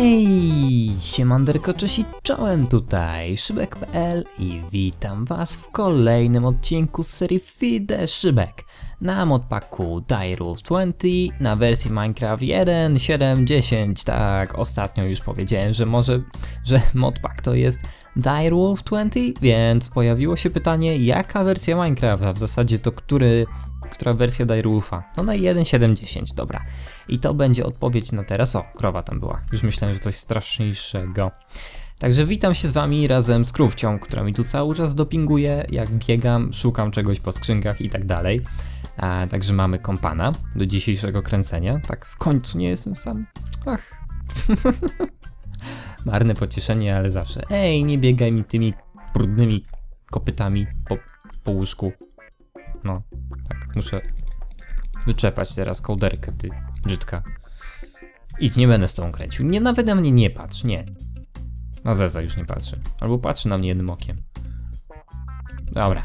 Hej, siemanderko, cześć czołem tutaj, Szybek.pl i witam was w kolejnym odcinku z serii Fide Szybek na modpacku Die Rules 20 na wersji Minecraft 1.7.10. Tak, ostatnio już powiedziałem, że może, że modpack to jest Rules 20, więc pojawiło się pytanie, jaka wersja Minecrafta, w zasadzie to który która wersja Dairulfa? No na 1.7.10, dobra. I to będzie odpowiedź na teraz. O, krowa tam była. Już myślałem, że coś straszniejszego. Także witam się z wami razem z krówcią, która mi tu cały czas dopinguje, jak biegam, szukam czegoś po skrzynkach i tak dalej. Także mamy kompana do dzisiejszego kręcenia. Tak w końcu nie jestem sam. Ach. Marne pocieszenie, ale zawsze. Ej, nie biegaj mi tymi brudnymi kopytami po, po łóżku. No, tak, muszę wyczepać teraz kołderkę, ty brzydka. Idź, nie będę z tą kręcił. Nie, nawet na mnie nie patrz, nie. Na Zeza już nie patrzy. Albo patrzy na mnie jednym okiem. Dobra.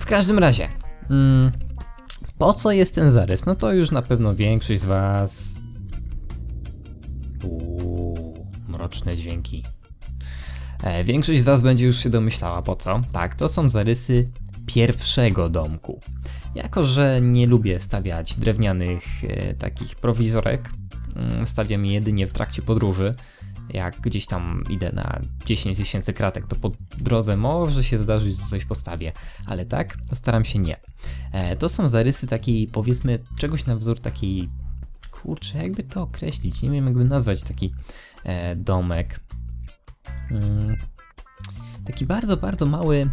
W każdym razie, mm, po co jest ten zarys? No to już na pewno większość z was... Uuu, mroczne dźwięki. E, większość z was będzie już się domyślała po co. Tak, to są zarysy pierwszego domku. Jako, że nie lubię stawiać drewnianych e, takich prowizorek, mm, stawiam je jedynie w trakcie podróży. Jak gdzieś tam idę na 10 tysięcy kratek, to po drodze może się zdarzyć, że coś postawię, ale tak, to staram się nie. E, to są zarysy takiej, powiedzmy, czegoś na wzór takiej, kurczę, jakby to określić, nie wiem jakby nazwać taki e, domek. Mm, taki bardzo, bardzo mały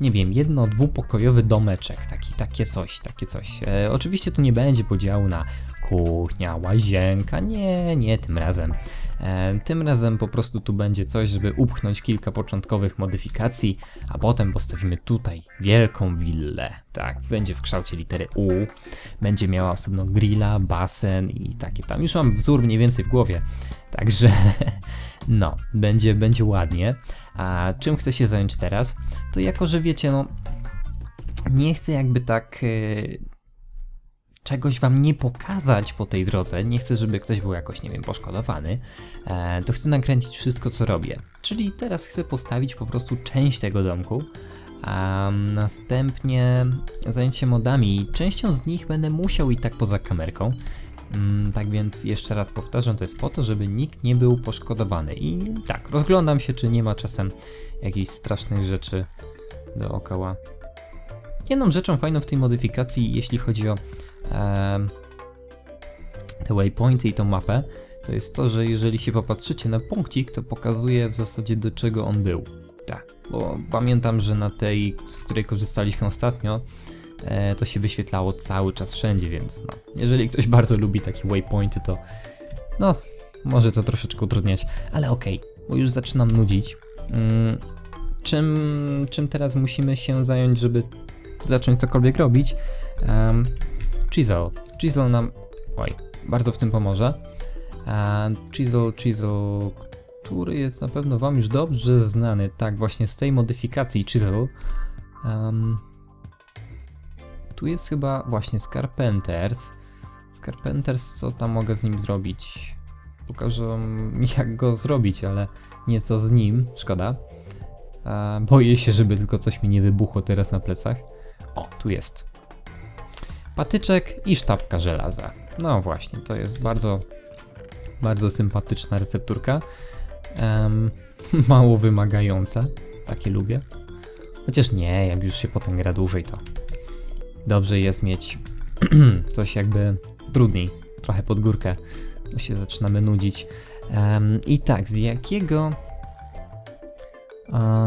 nie wiem, jedno, dwupokojowy domeczek, taki, takie coś, takie coś. E, oczywiście tu nie będzie podziału na kuchnia, łazienka, nie, nie tym razem. E, tym razem po prostu tu będzie coś, żeby upchnąć kilka początkowych modyfikacji, a potem postawimy tutaj wielką willę. Tak, będzie w kształcie litery U, będzie miała osobno grilla, basen i takie tam. Już mam wzór mniej więcej w głowie, także no, będzie, będzie ładnie. A czym chcę się zająć teraz? To jako, że wiecie, no nie chcę jakby tak yy, czegoś wam nie pokazać po tej drodze, nie chcę, żeby ktoś był jakoś, nie wiem, poszkodowany, e, to chcę nakręcić wszystko, co robię. Czyli teraz chcę postawić po prostu część tego domku, a następnie zająć się modami. Częścią z nich będę musiał i tak poza kamerką, tak więc jeszcze raz powtarzam, to jest po to, żeby nikt nie był poszkodowany. I tak, rozglądam się, czy nie ma czasem jakichś strasznych rzeczy dookoła. Jedną rzeczą fajną w tej modyfikacji, jeśli chodzi o e, te waypointy i tą mapę, to jest to, że jeżeli się popatrzycie na punkcik, to pokazuje w zasadzie do czego on był. Tak, bo pamiętam, że na tej, z której korzystaliśmy ostatnio, to się wyświetlało cały czas wszędzie, więc no, jeżeli ktoś bardzo lubi takie waypointy, to no, może to troszeczkę utrudniać, ale okej, okay, bo już zaczynam nudzić. Hmm, czym, czym teraz musimy się zająć, żeby zacząć cokolwiek robić? Um, chisel. Chisel nam, oj, bardzo w tym pomoże. Um, chisel, chisel, który jest na pewno Wam już dobrze znany. Tak, właśnie z tej modyfikacji Chisel. Um, tu jest chyba właśnie Scarpenters. Scarpenters, co tam mogę z nim zrobić? Pokażę jak go zrobić, ale nieco z nim, szkoda. Boję się, żeby tylko coś mi nie wybuchło teraz na plecach. O, tu jest. Patyczek i sztabka żelaza. No właśnie, to jest bardzo, bardzo sympatyczna recepturka. Um, mało wymagająca, takie lubię. Chociaż nie, jak już się potem gra dłużej, to dobrze jest mieć coś jakby trudniej, trochę pod górkę, bo się zaczynamy nudzić. Um, I tak, z jakiego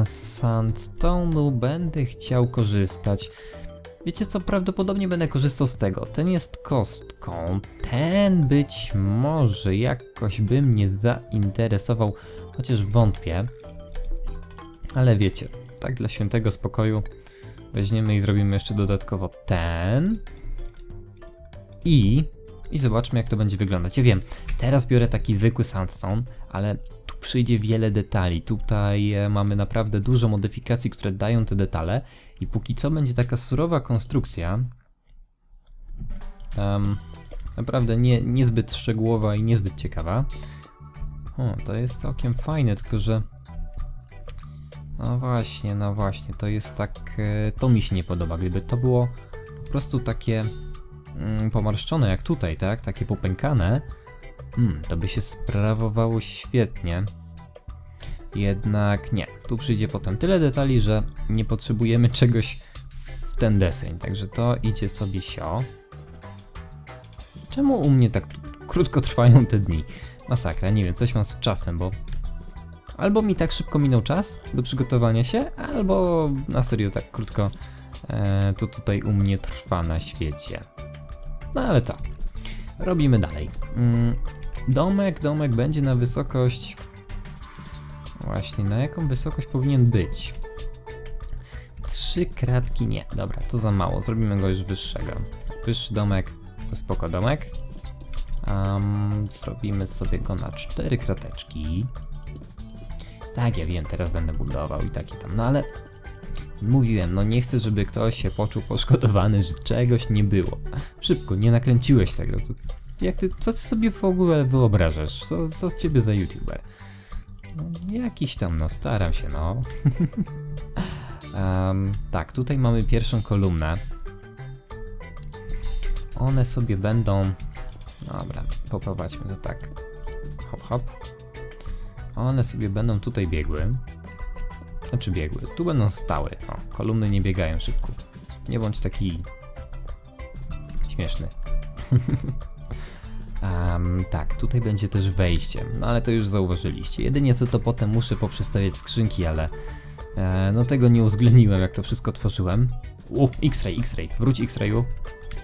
sandstone'u będę chciał korzystać? Wiecie co, prawdopodobnie będę korzystał z tego. Ten jest kostką, ten być może jakoś by mnie zainteresował, chociaż wątpię. Ale wiecie, tak dla świętego spokoju Weźmiemy i zrobimy jeszcze dodatkowo ten. I... I zobaczmy jak to będzie wyglądać. Ja wiem, teraz biorę taki zwykły sandstone, ale tu przyjdzie wiele detali. Tutaj e, mamy naprawdę dużo modyfikacji, które dają te detale. I póki co będzie taka surowa konstrukcja. Um, naprawdę nie, niezbyt szczegółowa i niezbyt ciekawa. O, to jest całkiem fajne, tylko że... No właśnie, no właśnie, to jest tak... e, To mi się nie podoba. Gdyby to było po prostu takie mm, pomarszczone jak tutaj, tak? Takie popękane, mm, to by się sprawowało świetnie. Jednak nie. Tu przyjdzie potem tyle detali, że nie potrzebujemy czegoś w ten deseń. Także to idzie sobie sio. Czemu u mnie tak krótko trwają te dni? Masakra, nie wiem, coś mam z czasem, bo albo mi tak szybko minął czas do przygotowania się, albo na serio tak krótko e, to tutaj u mnie trwa na świecie. No ale co? Robimy dalej. Mm, domek, domek będzie na wysokość. Właśnie, na jaką wysokość powinien być? Trzy kratki nie. Dobra, to za mało. Zrobimy go już wyższego. Wyższy domek to spoko domek. Um, zrobimy sobie go na cztery krateczki. Tak, ja wiem, teraz będę budował i takie tam, no ale mówiłem, no nie chcę, żeby ktoś się poczuł poszkodowany, że czegoś nie było. Szybko, nie nakręciłeś tego. To, jak ty, co ty sobie w ogóle wyobrażasz? Co, co z ciebie za youtuber? No, jakiś tam, no staram się, no. um, tak, tutaj mamy pierwszą kolumnę. One sobie będą. Dobra, poprowadźmy to tak. Hop, hop. One sobie będą tutaj biegły. Znaczy biegły. Tu będą stały. O, kolumny nie biegają szybko. Nie bądź taki śmieszny. um, tak, tutaj będzie też wejście. No ale to już zauważyliście. Jedynie co to potem muszę poprzestawiać skrzynki, ale e, no tego nie uwzględniłem jak to wszystko tworzyłem. U, X-ray, X-ray. Wróć X-rayu.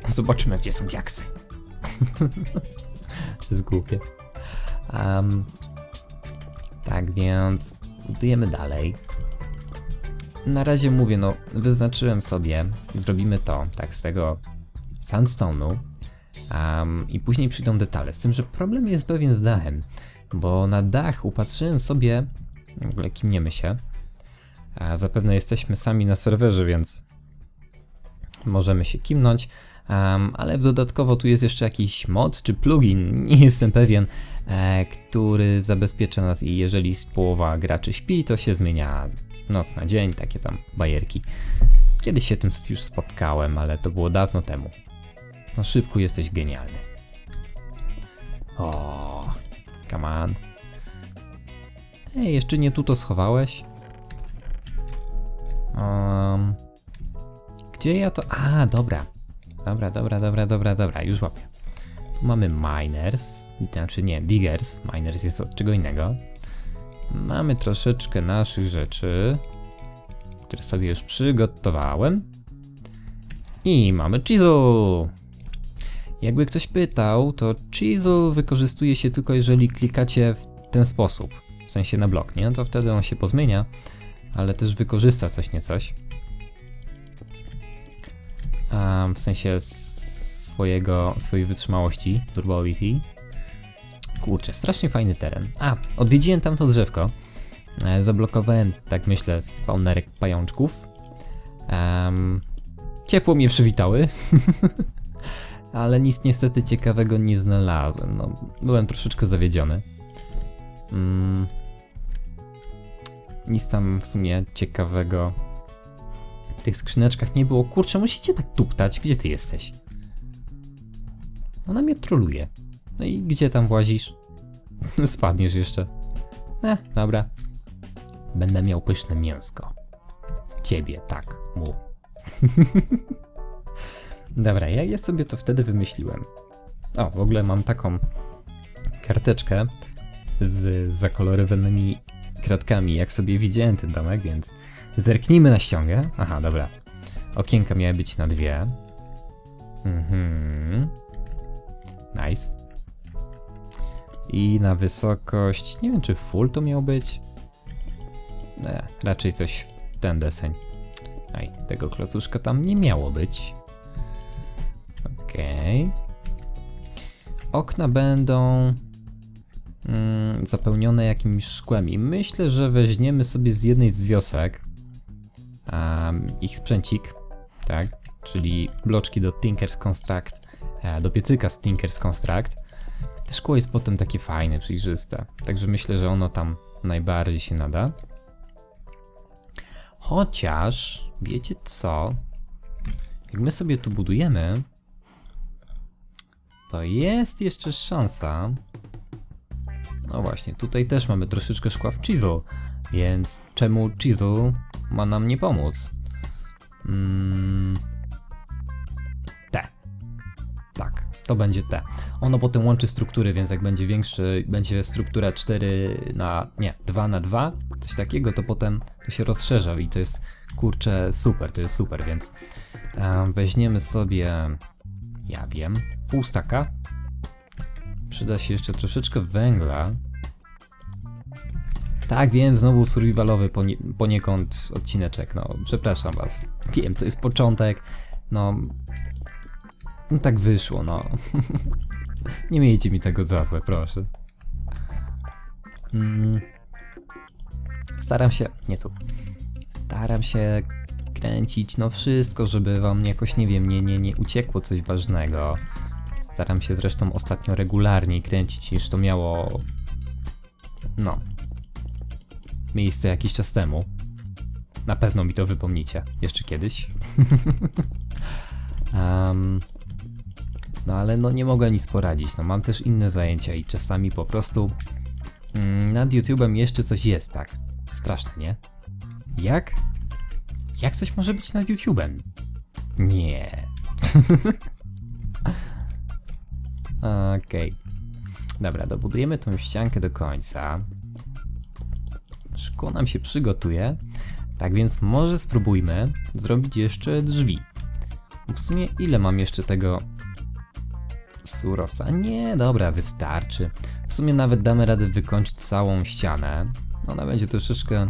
Zobaczymy gdzie są diaksy. to jest głupie. Um, tak więc budujemy dalej. Na razie mówię, no wyznaczyłem sobie, zrobimy to tak z tego sandstone'u um, i później przyjdą detale. Z tym, że problem jest pewien z dachem, bo na dach upatrzyłem sobie, w ogóle kimniemy się, a zapewne jesteśmy sami na serwerze, więc możemy się kimnąć, um, ale dodatkowo tu jest jeszcze jakiś mod czy plugin, nie jestem pewien, który zabezpiecza nas i jeżeli połowa graczy śpi, to się zmienia noc na dzień, takie tam bajerki. Kiedyś się tym już spotkałem, ale to było dawno temu. No szybko jesteś genialny. O, come on. Ej, jeszcze nie tu to schowałeś? Um, gdzie ja to... A, dobra. Dobra, dobra, dobra, dobra, dobra, już łapię. Tu mamy miners, znaczy nie, diggers. Miners jest od czego innego. Mamy troszeczkę naszych rzeczy, które sobie już przygotowałem. I mamy chisel. Jakby ktoś pytał, to chisel wykorzystuje się tylko jeżeli klikacie w ten sposób, w sensie na blok, nie? No to wtedy on się pozmienia, ale też wykorzysta coś nie coś. Um, w sensie swojego, swojej wytrzymałości, durability. Kurczę, strasznie fajny teren. A, odwiedziłem tamto drzewko. E, zablokowałem, tak myślę, spawnerek pajączków. Ciepło mnie przywitały. Ale nic niestety ciekawego nie znalazłem. No, byłem troszeczkę zawiedziony. Mm, nic tam w sumie ciekawego w tych skrzyneczkach nie było. Kurczę, musicie tak tuptać. Gdzie ty jesteś? Ona mnie troluje. No i gdzie tam włazisz? Spadniesz jeszcze. E, dobra. Będę miał pyszne mięsko. Z ciebie, tak, mu. dobra, ja, ja sobie to wtedy wymyśliłem. O, w ogóle mam taką karteczkę z zakolorowanymi kratkami, jak sobie widziałem ten domek, więc zerknijmy na ściągę. Aha, dobra. Okienka miały być na dwie. Mhm. Nice. I na wysokość, nie wiem czy full to miał być. Nie, raczej coś w ten deseń. Aj, tego klocuszka tam nie miało być. Okej. Okay. Okna będą mm, zapełnione jakimś szkłem i myślę, że weźmiemy sobie z jednej z wiosek um, ich sprzęcik, tak? Czyli bloczki do Tinker's Construct, e, do piecyka z Tinker's Construct Szkło jest potem takie fajne, przejrzyste. Także myślę, że ono tam najbardziej się nada. Chociaż, wiecie co? Jak my sobie tu budujemy, to jest jeszcze szansa. No właśnie, tutaj też mamy troszeczkę szkła w chisel, więc czemu chisel ma nam nie pomóc? Mm, to będzie te. Ono potem łączy struktury, więc jak będzie większy, będzie struktura 4 na, nie, 2 na 2, coś takiego, to potem to się rozszerza i to jest, kurczę, super, to jest super, więc weźmiemy sobie, ja wiem, pół staka. Przyda się jeszcze troszeczkę węgla. Tak, wiem, znowu survivalowy ponie, poniekąd odcineczek, no, przepraszam was. Wiem, to jest początek, no, no tak wyszło, no. Nie miejcie mi tego za złe, proszę. Mm. Staram się, nie tu. Staram się kręcić, no wszystko, żeby wam jakoś, nie wiem, nie, nie, nie uciekło coś ważnego. Staram się zresztą ostatnio regularniej kręcić niż to miało, no, miejsce jakiś czas temu. Na pewno mi to wypomnicie, jeszcze kiedyś. um, no ale no nie mogę nic poradzić, no mam też inne zajęcia i czasami po prostu mm, nad YouTube'em jeszcze coś jest, tak? Straszne, nie? Jak? Jak coś może być nad YouTube'em? Nie. Okej. Okay. Dobra, dobudujemy tą ściankę do końca. Szkło nam się przygotuje. Tak więc może spróbujmy zrobić jeszcze drzwi. W sumie ile mam jeszcze tego surowca? Nie, dobra, wystarczy. W sumie nawet damy radę wykończyć całą ścianę. Ona będzie troszeczkę...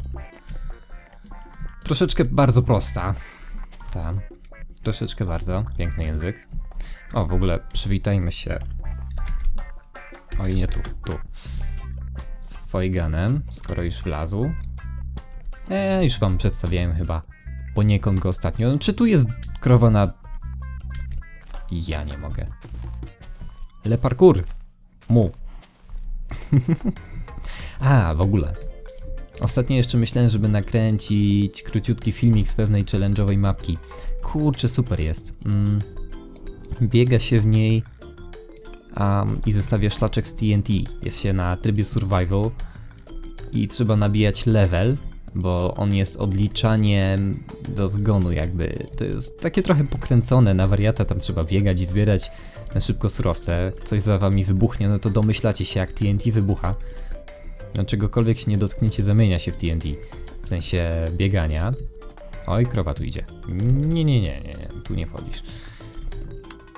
Troszeczkę bardzo prosta. Tak. Troszeczkę bardzo. Piękny język. O, w ogóle przywitajmy się. Oj, nie tu, tu. Z Foiganem, skoro już wlazł. Eee, już wam przedstawiałem chyba poniekąd go ostatnio. Czy tu jest krowa na... Ja nie mogę. Le parkour. Mu. A, w ogóle. Ostatnio jeszcze myślałem, żeby nakręcić króciutki filmik z pewnej challenge'owej mapki. Kurczę, super jest. Mm. Biega się w niej um, i zestawia szlaczek z TNT. Jest się na trybie survival i trzeba nabijać level, bo on jest odliczaniem do zgonu jakby. To jest takie trochę pokręcone na wariata, tam trzeba biegać i zbierać na szybko surowce. Coś za wami wybuchnie, no to domyślacie się jak TNT wybucha. No czegokolwiek się nie dotkniecie zamienia się w TNT. W sensie biegania. Oj, krowa tu idzie. Nie, nie, nie, nie, tu nie wchodzisz.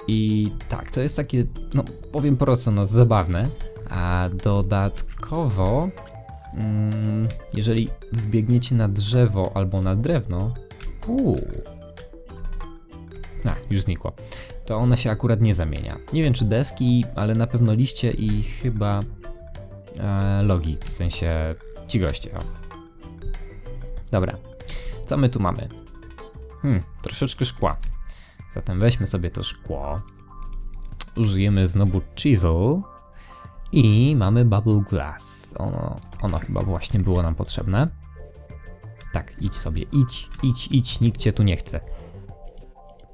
I tak, to jest takie, no powiem prosto, no zabawne. A dodatkowo, jeżeli wbiegniecie na drzewo albo na drewno, uuu, a, już znikło, to ona się akurat nie zamienia. Nie wiem czy deski, ale na pewno liście i chyba e, logi, w sensie ci goście. O. Dobra, co my tu mamy? Hmm, troszeczkę szkła. Zatem weźmy sobie to szkło. Użyjemy znowu chisel. I mamy bubble glass. Ono, ono chyba właśnie było nam potrzebne. Tak, idź sobie, idź, idź, idź, nikt cię tu nie chce.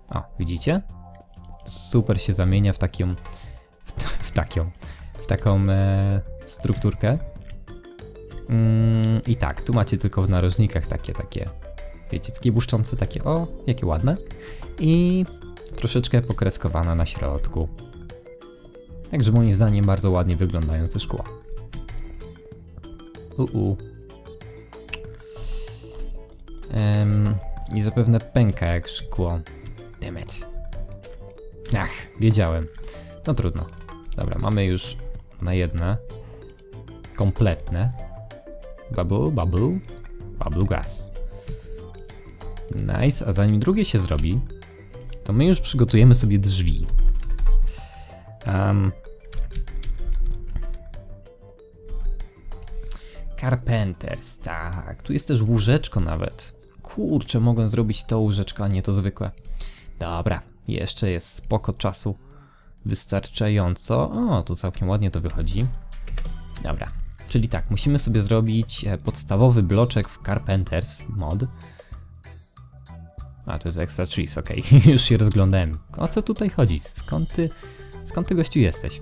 O, widzicie? Super się zamienia w taką, w taką, w taką e, strukturkę. Mm, I tak, tu macie tylko w narożnikach takie, takie, wiecie, takie błyszczące, takie, o, jakie ładne i troszeczkę pokreskowana na środku. Także moim zdaniem bardzo ładnie wyglądające szkło. Uu. Um, I zapewne pęka jak szkło. Demet. Ach, wiedziałem. No trudno. Dobra, mamy już na jedne. Kompletne. Bubble, bubble, bubble gas. Nice, a zanim drugie się zrobi, to my już przygotujemy sobie drzwi. Um, Carpenters, tak. Tu jest też łóżeczko nawet. Kurczę, mogę zrobić to łóżeczko, a nie to zwykłe. Dobra, jeszcze jest spoko czasu. wystarczająco. O, tu całkiem ładnie to wychodzi. Dobra, czyli tak, musimy sobie zrobić e, podstawowy bloczek w Carpenters mod. A, to jest Extra Trees, okej, już się rozglądałem. O co tutaj chodzi? Skąd ty, skąd ty gościu jesteś?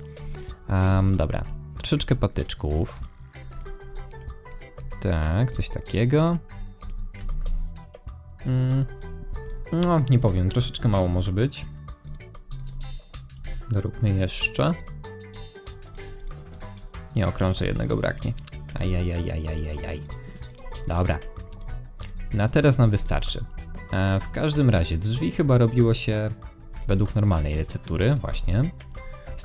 Um, dobra, troszeczkę patyczków. Tak, coś takiego. Mm. No, nie powiem, troszeczkę mało może być. Doróbmy jeszcze. Nie okrążę jednego braknie. Ajajajajajajaj. Dobra. Na teraz nam wystarczy. E, w każdym razie drzwi chyba robiło się według normalnej receptury, właśnie.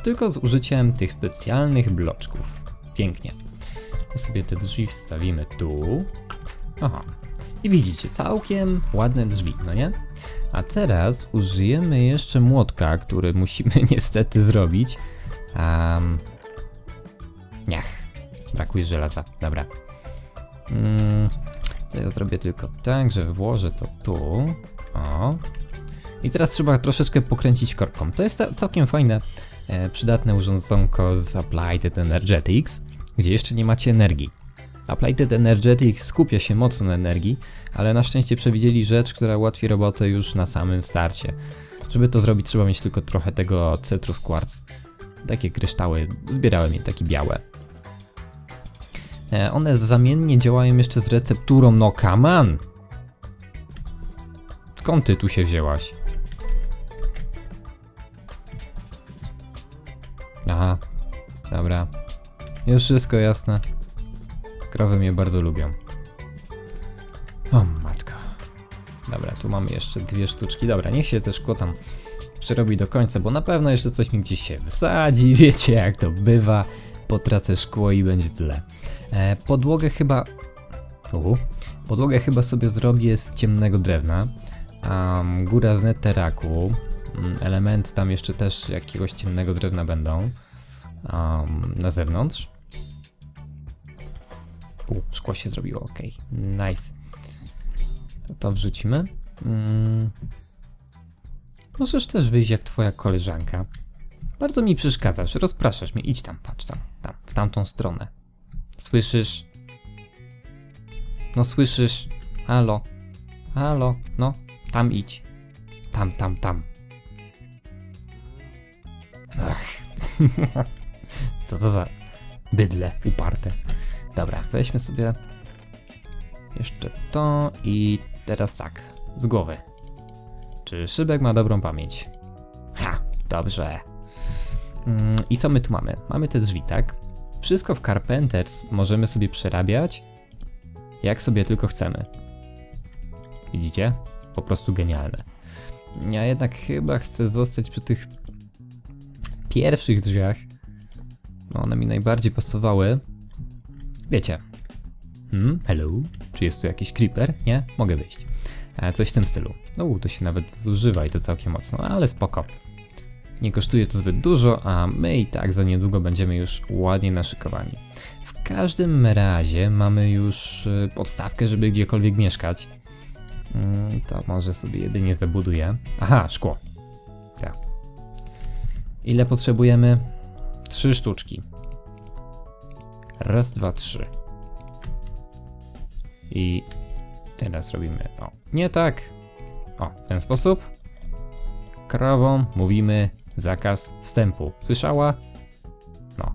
Tylko z użyciem tych specjalnych bloczków. Pięknie. I sobie te drzwi wstawimy tu. Aha. I widzicie, całkiem ładne drzwi, no nie? A teraz użyjemy jeszcze młotka, który musimy niestety zrobić. Um, niech. Brakuje żelaza. Dobra. Mm, to ja zrobię tylko tak, że włożę to tu. O. I teraz trzeba troszeczkę pokręcić korką. To jest całkiem fajne, przydatne urządzonko z Applied Energetics, gdzie jeszcze nie macie energii. Applied Energetics skupia się mocno na energii, ale na szczęście przewidzieli rzecz, która ułatwi robotę już na samym starcie. Żeby to zrobić trzeba mieć tylko trochę tego Citrus Quartz. Takie kryształy, zbierałem je takie białe. E, one zamiennie działają jeszcze z recepturą, no on! Skąd ty tu się wzięłaś? Aha, dobra. Już wszystko jasne. Krowy mnie bardzo lubią. O matka. Dobra, tu mamy jeszcze dwie sztuczki. Dobra, niech się też szkło tam przerobi do końca, bo na pewno jeszcze coś mi gdzieś się wysadzi, wiecie jak to bywa. Potracę szkło i będzie tyle. E, podłogę chyba... Uhu. Podłogę chyba sobie zrobię z ciemnego drewna. Um, góra z neteraku. Um, elementy tam jeszcze też jakiegoś ciemnego drewna będą. Um, na zewnątrz. U, szkło się zrobiło, ok. Nice. To, to wrzucimy. Mm. Możesz też wyjść jak twoja koleżanka. Bardzo mi przeszkadzasz, rozpraszasz mnie. Idź tam, patrz tam, tam, w tamtą stronę. Słyszysz? No słyszysz? Halo? Halo? No, tam idź. Tam, tam, tam. Ach. Co to za bydle uparte. Dobra, weźmy sobie jeszcze to i teraz tak, z głowy. Czy szybek ma dobrą pamięć? Ha, dobrze. Mm, I co my tu mamy? Mamy te drzwi, tak? Wszystko w Carpenters możemy sobie przerabiać jak sobie tylko chcemy. Widzicie? Po prostu genialne. Ja jednak chyba chcę zostać przy tych pierwszych drzwiach. No one mi najbardziej pasowały. Wiecie. Hmm, hello? Czy jest tu jakiś creeper? Nie? Mogę wyjść. E, coś w tym stylu. No, to się nawet zużywa i to całkiem mocno, ale spoko. Nie kosztuje to zbyt dużo, a my i tak za niedługo będziemy już ładnie naszykowani. W każdym razie mamy już y, podstawkę, żeby gdziekolwiek mieszkać. Mm, to może sobie jedynie zabuduję. Aha, szkło. Tak. Ile potrzebujemy? Trzy sztuczki. Raz, dwa, trzy. I teraz robimy o. Nie tak. O, w ten sposób. Krową mówimy zakaz wstępu. Słyszała? No.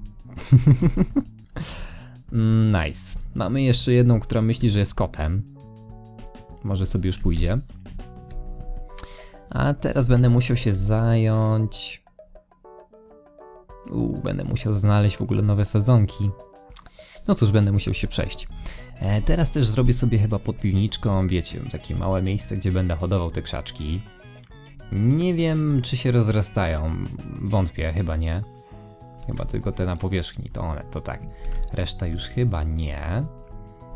nice. Mamy jeszcze jedną, która myśli, że jest kotem. Może sobie już pójdzie. A teraz będę musiał się zająć. Będę musiał znaleźć w ogóle nowe sezonki. No cóż, będę musiał się przejść. E, teraz też zrobię sobie chyba pod piwniczką, wiecie, takie małe miejsce, gdzie będę hodował te krzaczki. Nie wiem, czy się rozrastają. Wątpię, chyba nie. Chyba tylko te na powierzchni, to one, to tak. Reszta już chyba nie.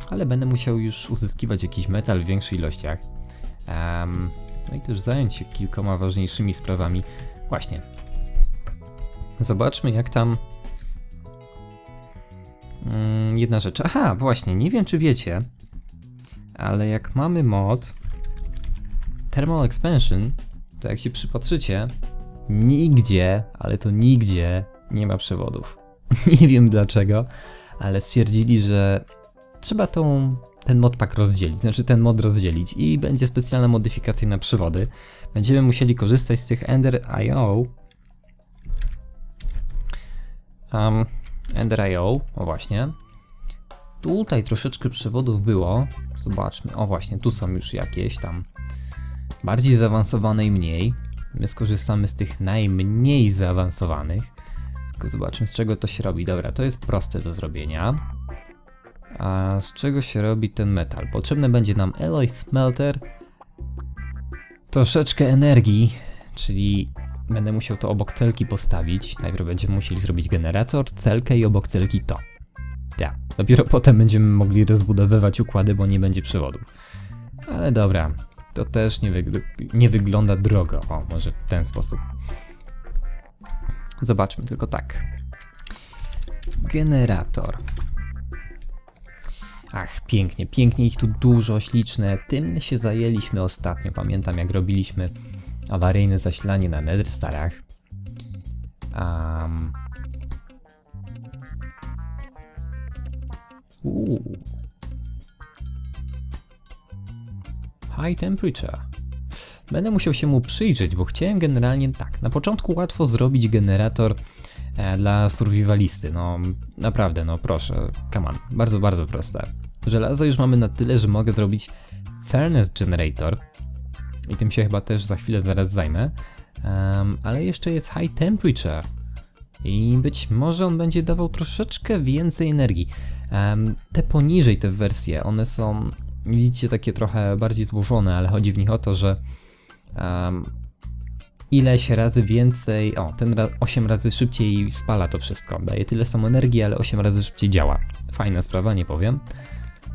Ale będę musiał już uzyskiwać jakiś metal w większych ilościach. Um, no i też zająć się kilkoma ważniejszymi sprawami. Właśnie. Zobaczmy, jak tam Mm, jedna rzecz. Aha, właśnie, nie wiem czy wiecie, ale jak mamy mod Thermal Expansion, to jak się przypatrzycie, nigdzie, ale to nigdzie nie ma przewodów. nie wiem dlaczego, ale stwierdzili, że trzeba tą, ten modpack rozdzielić, znaczy ten mod rozdzielić i będzie specjalna modyfikacja na przewody. Będziemy musieli korzystać z tych Ender.io. Um, Ender.io, o właśnie. Tutaj troszeczkę przewodów było. Zobaczmy, o właśnie, tu są już jakieś tam bardziej zaawansowane i mniej. My skorzystamy z tych najmniej zaawansowanych. Tylko zobaczmy z czego to się robi. Dobra, to jest proste do zrobienia. A z czego się robi ten metal? Potrzebny będzie nam alloy smelter, troszeczkę energii, czyli będę musiał to obok celki postawić. Najpierw będziemy musieli zrobić generator, celkę i obok celki to. Ja. Dopiero potem będziemy mogli rozbudowywać układy, bo nie będzie przewodów. Ale dobra, to też nie, wyg nie wygląda drogo. O, może w ten sposób. Zobaczmy tylko tak. Generator. Ach, pięknie, pięknie ich tu dużo, śliczne. Tym się zajęliśmy ostatnio. Pamiętam, jak robiliśmy awaryjne zasilanie na Netherstarach. Um. High temperature. Będę musiał się mu przyjrzeć, bo chciałem generalnie tak. Na początku łatwo zrobić generator e, dla survivalisty. No naprawdę, no proszę, come on. Bardzo, bardzo proste. Żelazo już mamy na tyle, że mogę zrobić furnace generator. I tym się chyba też za chwilę zaraz zajmę. Um, ale jeszcze jest high temperature. I być może on będzie dawał troszeczkę więcej energii. Um, te poniżej te wersje, one są widzicie takie trochę bardziej złożone, ale chodzi w nich o to, że um, ileś razy więcej, o ten ra 8 razy szybciej spala to wszystko, daje tyle samo energii, ale 8 razy szybciej działa. Fajna sprawa, nie powiem.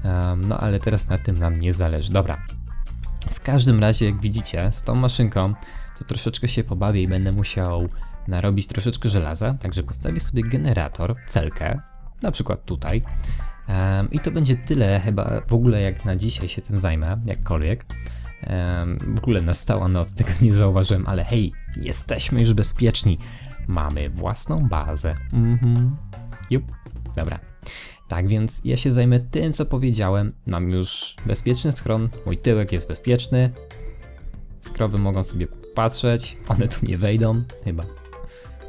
Um, no ale teraz na tym nam nie zależy. Dobra. W każdym razie, jak widzicie, z tą maszynką to troszeczkę się pobawię i będę musiał narobić troszeczkę żelaza, także postawię sobie generator, celkę, na przykład tutaj. Um, I to będzie tyle chyba w ogóle jak na dzisiaj się tym zajmę, jakkolwiek. Um, w ogóle nastała noc, tego nie zauważyłem, ale hej, jesteśmy już bezpieczni. Mamy własną bazę. Mhm. Jup. Dobra. Tak więc ja się zajmę tym, co powiedziałem. Mam już bezpieczny schron, mój tyłek jest bezpieczny. Krowy mogą sobie patrzeć, one tu nie wejdą, chyba.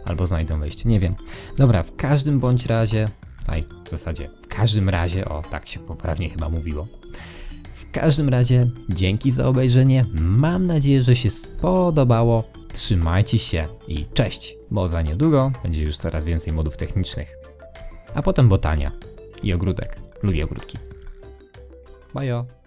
Albo znajdą wejście, nie wiem. Dobra, w każdym bądź razie, aj, w zasadzie, w każdym razie, o, tak się poprawnie chyba mówiło. W każdym razie, dzięki za obejrzenie. Mam nadzieję, że się spodobało. Trzymajcie się i cześć, bo za niedługo będzie już coraz więcej modów technicznych. A potem botania i ogródek. Lubię ogródki. Bajo.